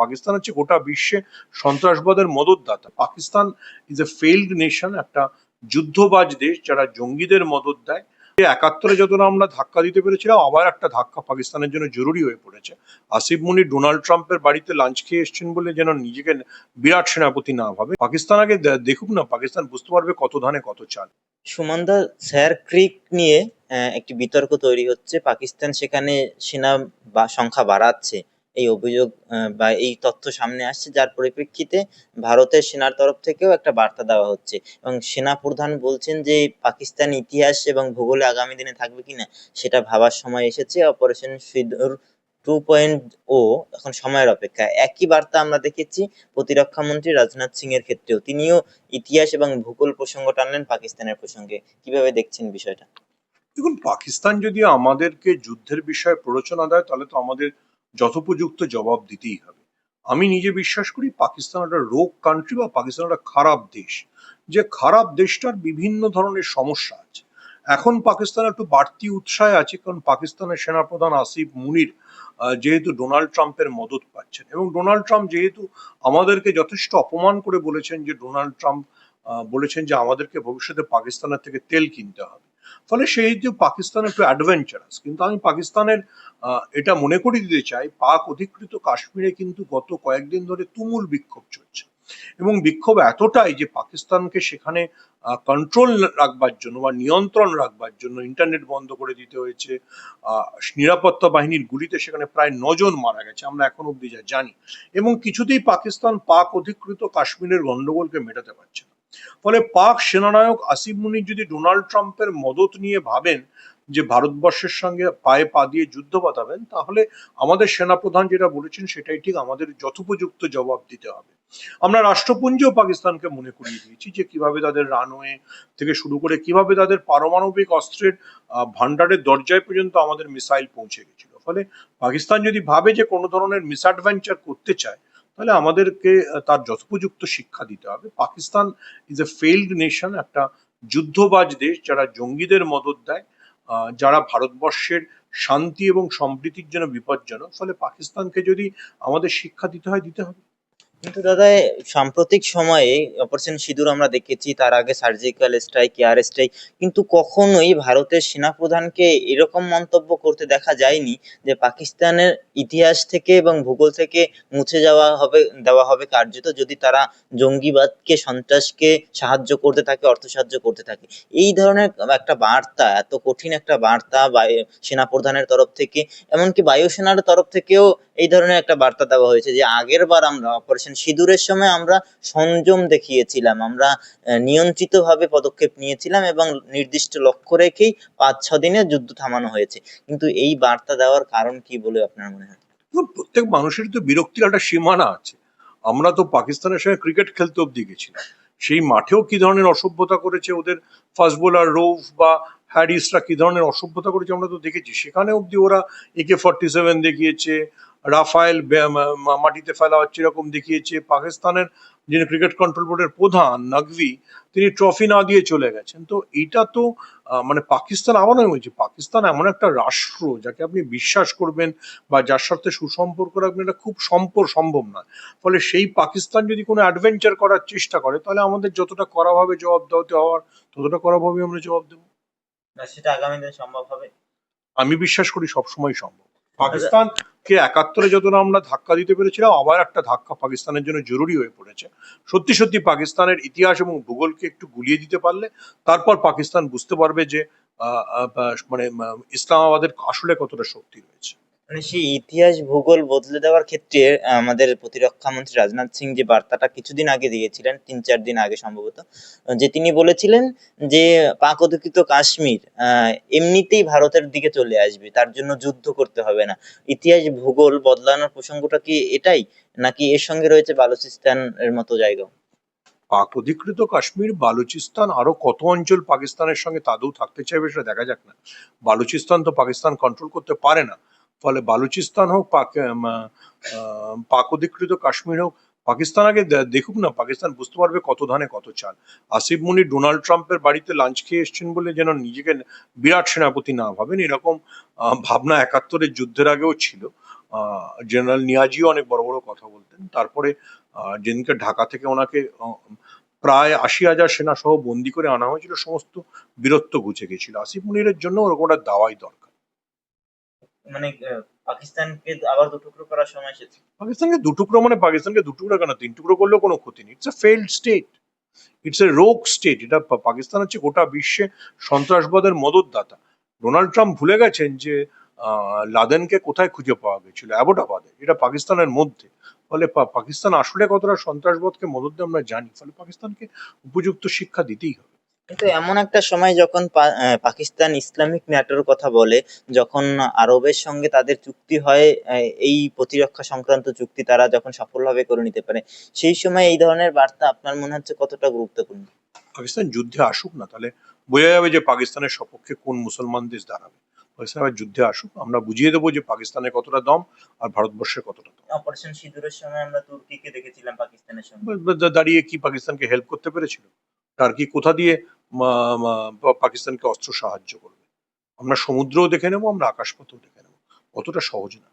পাকিস্তান হচ্ছে গোটা বিশ্বে সন্ত্রাসবাদের মদতদাতা। Pakistan is a failed nation একটা যুদ্ধবাজ দেশ যারা জঙ্গিদের মদত দেয়। একাত্তরে যতটা আমরা ধাক্কা দিতে পেরেছিলাম, আবার একটা ধাক্কা পাকিস্তানের জন্য জরুরি হয়ে পড়েছে। আসিফ মুনি ডোনাল্ড ট্রাম্পের বাড়িতে লাঞ্চ খেয়ে এসছেন বলে যেন নিজেকে বিরাট সেনাপতি না ভাবে। পাকিস্তান আগে দেখুক না, পাকিস্তান বুঝতে পারবে কত ধানে কত চাল। সুমনদা স্যার ক্রিক নিয়ে একটি বিতর্ক তৈরি হচ্ছে। পাকিস্তান সেখানে সেনা বা সংখ্যা বাড়াচ্ছে। এই অভিযোগ বা এই তথ্য সামনে আসছে, যার পরিপ্রেক্ষিতে ভারতের সেনার তরফ থেকেও একটা বার্তা দেওয়া হচ্ছে। এবং সেনা প্রধান বলছেন যে, পাকিস্তান ইতিহাস এবং ভূগোলে আগামী দিনে থাকবে কিনা সেটা ভাবার সময় এসেছে। অপারেশন সিঁদুর টু পয়েন্ট ও, এখন সময়ের অপেক্ষা। একই বার্তা আমরা দেখেছি প্রতিরক্ষা মন্ত্রী রাজনাথ সিং এর ক্ষেত্রেও। তিনিও ইতিহাস এবং ভূগোল প্রসঙ্গ টানলেন পাকিস্তানের প্রসঙ্গে। কীভাবে দেখছেন বিষয়টা? দেখুন, পাকিস্তান যদি আমাদেরকে যুদ্ধের বিষয়ে প্ররোচনা দেয়, তাহলে তো আমাদের যথোপযুক্ত জবাব দিতেই হবে। আমি নিজে বিশ্বাস করি পাকিস্তান একটা রোগ কান্ট্রি বা পাকিস্তান একটা খারাপ দেশ। যে খারাপ দেশটার বিভিন্ন ধরনের সমস্যা আছে। এখন পাকিস্তান একটু বাড়তি উৎসাহে আছে কারণ পাকিস্তানের সেনাপ্রধান আসিফ মুনির যেহেতু ডোনাল্ড ট্রাম্পের মদত পাচ্ছেন এবং ডোনাল্ড ট্রাম্প যেহেতু আমাদেরকে যথেষ্ট অপমান করে বলেছেন যে ডোনাল্ড ট্রাম্প বলেছেন যে আমাদেরকে ভবিষ্যতে পাকিস্তানের থেকে তেল কিনতে হবে। ফলে সেই যে পাকিস্তান একটু অ্যাডভেঞ্চারাস কিন্তু আমি পাকিস্তানের এটা মনে করিয়ে দিতে চাই, পাক অধিকৃত কাশ্মীরে কিন্তু গত কয়েকদিন ধরে তুমুল বিক্ষোভ চলছে। এবং বিক্ষোভ এতটাই যে পাকিস্তানকে সেখানে কন্ট্রোল রাখবার জন্য বা নিয়ন্ত্রণ রাখবার জন্য ইন্টারনেট বন্ধ করে দিতে হয়েছে নিরাপত্তা বাহিনীর গুলিতে সেখানে প্রায় নজন মারা গেছে, আমরা এখন অব্দি যা জানি। এবং কিছুতেই পাকিস্তান পাক অধিকৃত কাশ্মীরের গন্ডগোলকে মেটাতে পারছে না। ফলে পাক সেনানায়ক আসিফ মুনির যদি ডোনাল্ড ট্রাম্পের মদত নিয়ে ভাবেন যে ভারতবর্ষের সঙ্গে পায়ে পা দিয়ে যুদ্ধ বাঁধাবেন, তাহলে আমাদের সেনাপ্রধান যেটা বলেছেন সেটাই ঠিক আমাদের যথোপযুক্ত জবাব দিতে হবে। আমরা রাষ্ট্রপুঞ্জেও পাকিস্তানকে মনে করিয়ে দিয়েছি যে কীভাবে তাদের রানওয়ে থেকে শুরু করে কীভাবে তাদের পারমাণবিক অস্ত্রের ভান্ডারের দরজায় পর্যন্ত আমাদের মিসাইল পৌঁছে গেছিল। ফলে পাকিস্তান যদি ভাবে যে কোনো ধরনের মিসঅ্যাডভেঞ্চার করতে চায় তাহলে আমাদেরকে তার যথোপযুক্ত শিক্ষা দিতে হবে। Pakistan is a failed nation একটা যুদ্ধবাজ দেশ যারা জঙ্গিদের মদত দেয় যারা ভারতবর্ষের শান্তি এবং সম্প্রীতির জন্য বিপজ্জনক। ফলে পাকিস্তানকে যদি আমাদের শিক্ষা দিতে হয়, দিতে হবে। কিন্তু দাদা সাম্প্রতিক সময়ে অপারেশন সিঁদুর আমরা দেখেছি, তার আগে সার্জিক্যাল স্ট্রাইক এয়ার স্ট্রাইক কিন্তু কখনোই ভারতের সেনাপ্রধানকে এরকম মন্তব্য করতে দেখা যায়নি যে পাকিস্তানের ইতিহাস থেকে এবং ভূগোল থেকে মুছে যাওয়া হবে, দেওয়া হবে কার্যত যদি তারা জঙ্গিবাদকে, সন্ত্রাসকে সাহায্য করতে থাকে অর্থ সাহায্য করতে থাকে। এই ধরনের একটা বার্তা, এত কঠিন একটা বার্তা সেনাপ্রধানের তরফ থেকে, এমনকি বায়ুসেনার তরফ থেকেও এই ধরনের একটা বার্তা দেওয়া হয়েছে যে আগের বার আমরা অপারেশন সিঁদুরের সময় আমরা সংযম দেখিয়েছিলাম, আমরা নিয়ন্ত্রিত ভাবে পদক্ষেপ নিয়েছিলাম এবং নির্দিষ্ট লক্ষ্য রেখেই পাঁচ ছ দিনে যুদ্ধ থামানো হয়েছে। কিন্তু এই বার্তা দেওয়ার কারণ কি বলে আপনার মনে হয়? প্রত্যেক মানুষের তো বিরক্তির একটা সীমানা আছে। আমরা তো পাকিস্তানের সঙ্গে ক্রিকেট খেলতে অব্দি গেছিলাম সেই মাঠেও কি ধরনের অসভ্যতা করেছে ওদের ফাস্ট বোলার রৌফ বা হ্যারিসরা কি ধরনের অসভ্যতা করেছে আমরা তো দেখেছি। সেখানে অব্দি ওরা একে ফর্টি সেভেন দেখিয়েছে রাফায়েল মাটিতে ফেলা হচ্ছে এরকম দেখিয়েছে পাকিস্তানের যিনি ক্রিকেট কন্ট্রোল বোর্ডের প্রধান নকভি তিনি ট্রফি না দিয়ে চলে গেছেন। তো এটা তো মানে পাকিস্তান আবার আমি বলছি পাকিস্তান এমন একটা রাষ্ট্র যাকে আপনি বিশ্বাস করবেন বা যার সাথে সুসম্পর্ক রাখবেন এটা খুব সম্পর সম্ভব নয়। ফলে সেই পাকিস্তান যদি কোনো অ্যাডভেঞ্চার করার চেষ্টা করে তাহলে আমাদের যতটা কড়াভাবে জবাব দেওয়াতে হওয়ার ততটা কড়াভাবে আমরা জবাব দেবো। সেটা আগামী দিনে সম্ভব হবে। আমি বিশ্বাস করি সবসময় সম্ভব। পাকিস্তানকে একাত্তরে যত আমরা ধাক্কা দিতে পেরেছিলাম আবার একটা ধাক্কা পাকিস্তানের জন্য জরুরি হয়ে পড়েছে। সত্যি সত্যি পাকিস্তানের ইতিহাস এবং ভূগোলকে একটু গুলিয়ে দিতে পারলে, তারপর পাকিস্তান বুঝতে পারবে যে মানে ইসলামাবাদের আসলে কতটা শক্তি রয়েছে। মানে সেই ইতিহাস ভূগোল বদলে দেওয়ার ক্ষেত্রে, আমাদের প্রতিরক্ষা মন্ত্রী রাজনাথ সিং যে বার্তাটা কিছুদিন আগে দিয়েছিলেন, তিন চার দিন আগে সম্ভবত, যে তিনি বলেছিলেন যে পাক অধিকৃত কাশ্মীর এমনিতেই ভারতের দিকে চলে আসবে, তার জন্য যুদ্ধ করতে হবে না। ইতিহাস ভূগোল বদলানোর প্রসঙ্গটা কি এটাই, নাকি এর সঙ্গে রয়েছে বালুচিস্তান এর মতো জায়গা পাক অধিকৃত কাশ্মীর, বালুচিস্তান আরও কত অঞ্চল পাকিস্তানের সঙ্গে তাদেও থাকতে চাইবে সেটা দেখা যাক না। বালুচিস্তান তো পাকিস্তান কন্ট্রোল করতে পারে না। ফলে বালুচিস্তান হোক, পাক পাক অধিকৃত কাশ্মীর হোক, পাকিস্তান আগে দেখুক না, পাকিস্তান বুঝতে পারবে কত ধানে কত চাল। আসিফ মুনি ডোনাল্ড ট্রাম্পের বাড়িতে লাঞ্চ খেয়ে এসছেন বলে যেন নিজেকে বিরাট সেনাপতি না ভাবেন, এরকম ভাবনা একাত্তরের যুদ্ধের আগেও ছিল। জেনারেল নিয়াজিও অনেক বড় বড় কথা বলতেন। তারপরে যেদিনকে ঢাকা থেকে ওনাকে প্রায় আশি হাজার সেনা সহ বন্দি করে আনা হয়েছিল, সমস্ত বীরত্ব ঘুচে গেছিল। আসিফ মুনিরের জন্য ওরকম একটা দাওয়াই দরকার। মানে পাকিস্তানকে আবার দুটুকরো করার সময় এসেছে পাকিস্তানকে দুটুকরো মানে পাকিস্তানকে দুটুকরো কেন? তিন টুকরো করলেও কোনো ক্ষতি নেই। It's a failed state it's a rogue state এটা পাকিস্তান হচ্ছে গোটা বিশ্বে সন্ত্রাসবাদের মদতদাতা। ডোনাল্ড ট্রাম্প ভুলে গেছেন যে লাদেনকে কোথায় খুঁজে পাওয়া গেছিল? অ্যাবোটাবাদে। এটা পাকিস্তানের মধ্যে। ফলে পাকিস্তান আসলে কতটা সন্ত্রাসবাদকে মদত দেয় আমরা জানি। ফলে পাকিস্তানকে উপযুক্ত শিক্ষা দিতেই হবে। কিন্তু এমন একটা সময় যখন পা- পাকিস্তান ইসলামিক ন্যাটোর কথা বলে যখন আরবের সঙ্গে তাদের চুক্তি হয় এই প্রতিরক্ষা সংক্রান্ত চুক্তি তারা যখন সফলভাবে করে নিতে পারে সেই সময় এই ধরনের বার্তা আপনার মনে হচ্ছে কতটা গুরুত্বপূর্ণ? পাকিস্তান যুদ্ধে আসুক না তাহলে বোঝা যাবে যে পাকিস্তানের সপক্ষে কোন মুসলমান দেশ দাঁড়াবে। পাকিস্তান আবার যুদ্ধে আসুক আমরা বুঝিয়ে দেবো যে পাকিস্তানের কতটা দম আর ভারতবর্ষের কতটা দম। অপারেশন সিঁদুরের সময় আমরা তুর্কিকে দেখেছিলাম পাকিস্তানের সঙ্গে। দাঁড়িয়ে কি পাকিস্তানকে হেল্প করতে পেরেছিল? টার্কি কোথা দিয়ে পাকিস্তানকে অস্ত্র সাহায্য করবে। আমরা সমুদ্রও দেখে নেব, আমরা আকাশপথেও দেখে নেব। অতটা সহজ না।